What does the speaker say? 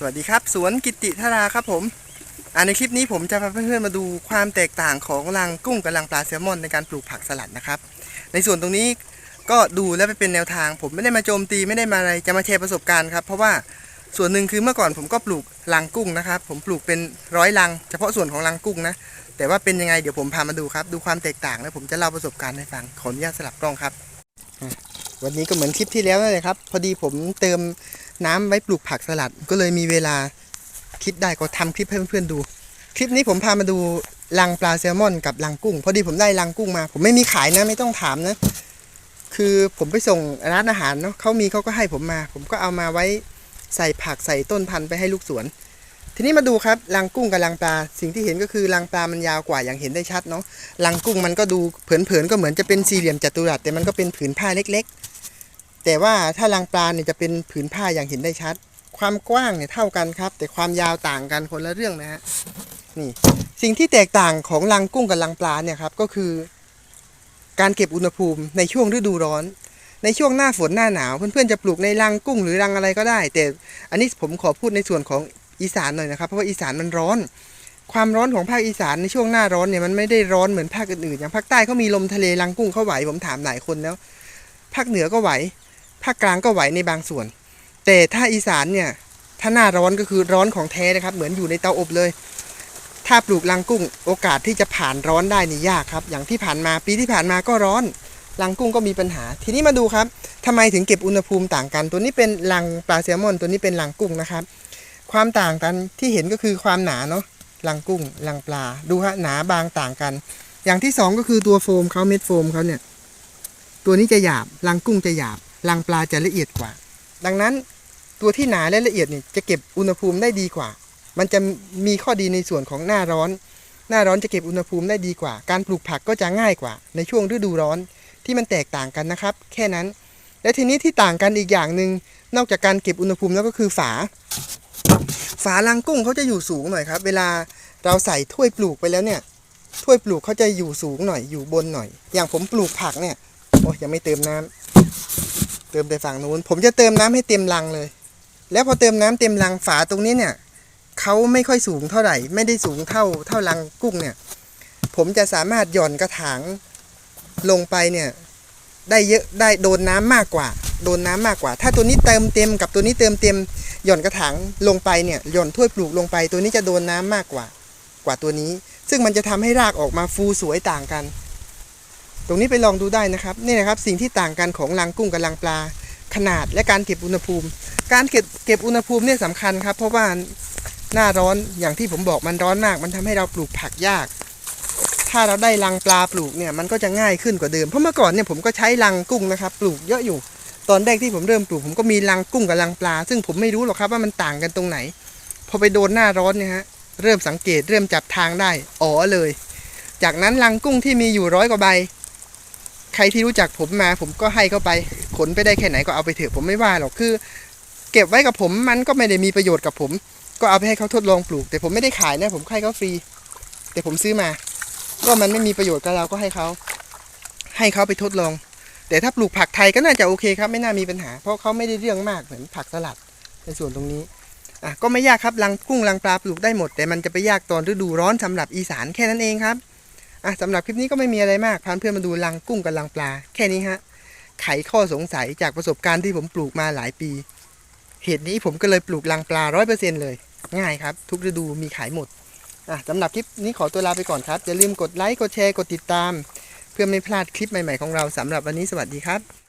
สวัสดีครับ สวนกิติธาราครับผมอ่าในคลิปนี้ผมจะพาเพื่อนๆมาดูความแตกต่างของรังกุ้งกับรังปลาแซลมอนในการปลูกผักสลัดนะครับ ในส่วนตรงนี้ก็ดูและไปเป็นแนวทาง ผมไม่ได้มาโจมตีไม่ได้มาอะไรจะมาแชร์ประสบการณ์ครับ เพราะว่าส่วนหนึ่งคือเมื่อก่อนผมก็ปลูกรังกุ้งนะครับ ผมปลูกเป็นร้อยรัง เฉพาะส่วนของรังกุ้งนะแต่ว่าเป็นยังไงเดี๋ยวผมพามาดูครับ ดูความแตกต่างแล้วผมจะเล่าประสบการณ์ให้ฟังขออนุญาตสลับกล้องครับ วันนี้ก็เหมือนคลิปที่แล้วนั่นเลยครับ พอดีผมเติม น้ำไว้ปลูกผักสลัด ก็เลยมีเวลาคิดได้ก็ทำคลิปให้เพื่อนๆดู คลิปนี้ผมพามาดูรังปลาแซลมอนกับรังกุ้ง พอดีผมได้รังกุ้งมา ผมไม่มีขายนะไม่ต้องถามนะ คือผมไปส่งร้านอาหารเนาะเขามีเขาก็ให้ผมมา ผมก็เอามาไว้ใส่ผักใส่ต้นพันธุ์ไปให้ลูกสวน ทีนี้มาดูครับรังกุ้งกับรังปลา สิ่งที่เห็นก็คือรังปลามันยาวกว่าอย่างเห็นได้ชัดเนาะรังกุ้งมันก็ดูเผินๆก็เหมือนจะเป็นสี่เหลี่ยมจัตุรัสแต่มันก็เป็นผืนผ้าเล็ก แต่ว่าถ้ารังปลาเนี่ยจะเป็นผืนผ้าอย่างเห็นได้ชัด ความกว้างเนี่ยเท่ากันครับ แต่ความยาวต่างกันคนละเรื่องนะฮะนี่สิ่งที่แตกต่างของรังกุ้งกับรังปลาเนี่ยครับก็คือ การเก็บอุณหภูมิในช่วงฤดูร้อน ในช่วงหน้าฝนหน้าหนาวเพื่อนๆจะปลูกในรังกุ้งหรือรังอะไรก็ได้ แต่อันนี้ผมขอพูดในส่วนของอีสานหน่อยนะครับ เพราะว่าอีสานมันร้อน ความร้อนของภาคอีสานในช่วงหน้าร้อนเนี่ยมันไม่ได้ร้อนเหมือนภาคอื่นๆอย่างภาคใต้เขามีลมทะเลรังกุ้งเขาไหวผมถามหลายคนแล้วภาคเหนือก็ไหว ภาคกลางก็ไหวในบางส่วน แต่ถ้าอีสานเนี่ยถ้าหน้าร้อนก็คือร้อนของแท้นะครับ เหมือนอยู่ในเตาอบเลย ถ้าปลูกรังกุ้งโอกาสที่จะผ่านร้อนได้นี่ยากครับ อย่างที่ผ่านมาปีที่ผ่านมาก็ร้อนรังกุ้งก็มีปัญหา ทีนี้มาดูครับทำไมถึงเก็บอุณหภูมิต่างกัน ตัวนี้เป็นรังปลาแซลมอน ตัวนี้เป็นรังกุ้งนะครับ ความต่างกันที่เห็นก็คือความหนาเนาะรังกุ้งรังปลา ดูฮะหนาบางต่างกัน อย่างที่สองก็คือตัวโฟมเขาเม็ดโฟมเขาเนี่ย ตัวนี้จะหยาบรังกุ้งจะหยาบ รังปลาจะละเอียดกว่า ดังนั้นตัวที่หนาและละเอียดนี่จะเก็บอุณหภูมิได้ดีกว่า มันจะมีข้อดีในส่วนของหน้าร้อน หน้าร้อนจะเก็บอุณหภูมิได้ดีกว่า การปลูกผักก็จะง่ายกว่า ในช่วงฤดูร้อนที่มันแตกต่างกันนะครับ แค่นั้น และทีนี้ที่ต่างกันอีกอย่างหนึ่งนอกจากการเก็บอุณหภูมิแล้วก็คือฝา ฝาลังกุ้งเขาจะอยู่สูงหน่อยครับ เวลาเราใส่ถ้วยปลูกไปแล้วเนี่ย ถ้วยปลูกเขาจะอยู่สูงหน่อยอยู่บนหน่อย อย่างผมปลูกผักเนี่ยโอ้ยยังไม่เติมน้ำ เติมแต่ฝั่งนู้น ผมจะเติมน้ำให้เต็มลังเลย แล้วพอเติมน้ำเต็มลังฝาตรงนี้เนี่ยเขาไม่ค่อยสูงเท่าไหร่ ไม่ได้สูงเท่าเท่าลังกุ้งเนี่ย ผมจะสามารถหย่อนกระถางลงไปเนี่ยได้เยอะได้โดนน้ำมากกว่า โดนน้ำมากกว่า ถ้าตัวนี้เติมเต็มกับตัวนี้เติมเต็มหย่อนกระถางลงไปเนี่ยหย่อนถ้วยปลูกลงไป ตัวนี้จะโดนน้ำมากกว่า กว่าตัวนี้ ซึ่งมันจะทำให้รากออกมาฟูสวยต่างกัน ตรงนี้ไปลองดูได้นะครับนี่นะครับสิ่งที่ต่างกันของรังกุ้งกับรังปลาขนาดและการเก็บอุณหภูมิ การเก็บเก็บอุณหภูมิเนี่ยสำคัญครับ เพราะว่าหน้าร้อนอย่างที่ผมบอกมันร้อนมาก มันทำให้เราปลูกผักยาก ถ้าเราได้รังปลาปลูกเนี่ยมันก็จะง่ายขึ้นกว่าเดิมเพราะเมื่อก่อนเนี่ยผมก็ใช้รังกุ้งนะครับ ปลูกเยอะอยู่ ตอนแรกที่ผมเริ่มปลูก ผมก็มีรังกุ้งกับรังปลา ซึ่งผมไม่รู้หรอกครับว่ามันต่างกันตรงไหนพอไปโดนหน้าร้อนเนี่ยฮะเริ่มสังเกตเริ่มจับทางได้อ๋อเลย จากนั้นรังกุ้งที่มีอยู่ร้อยกว่าใบ ใครที่รู้จักผมมา ผมก็ให้เข้าไป ขนไปได้แค่ไหนก็เอาไปเถอะผมไม่ว่าหรอกคือ เก็บไว้กับผมมันก็ไม่ได้มีประโยชน์กับผม ก็เอาไปให้เขาทดลองปลูก แต่ผมไม่ได้ขายนะผมให้เขาฟรี แต่ผมซื้อมา ก็มันไม่มีประโยชน์กับเราก็ให้เขา ให้เขาไปทดลอง แต่ถ้าปลูกผักไทยก็น่าจะโอเคครับ ไม่น่ามีปัญหา เพราะเขาไม่ได้เรื่องมากเหมือนผักสลัดในส่วนตรงนี้อะก็ไม่ยากครับรังกุ้งรังปลาปลูกได้หมด แต่มันจะไปยากตอนฤดูร้อนสำหรับอีสานแค่นั้นเองครับ อะสำหรับคลิปนี้ก็ไม่มีอะไรมากพาเพื่อนมาดูรังกุ้งกับรังปลา แค่นี้ฮะ ไขข้อสงสัยจากประสบการณ์ที่ผมปลูกมาหลายปี เหตุนี้ผมก็เลยปลูกรังปลาร้อยเปอร์เซ็นเลย ง่ายครับ ทุกฤดูมีขายหมดอะสำหรับคลิปนี้ขอตัวลาไปก่อนครับอย่าลืมกดไลค์กดแชร์กดติดตาม เพื่อไม่พลาดคลิปใหม่ๆของเราสำหรับวันนี้สวัสดีครับ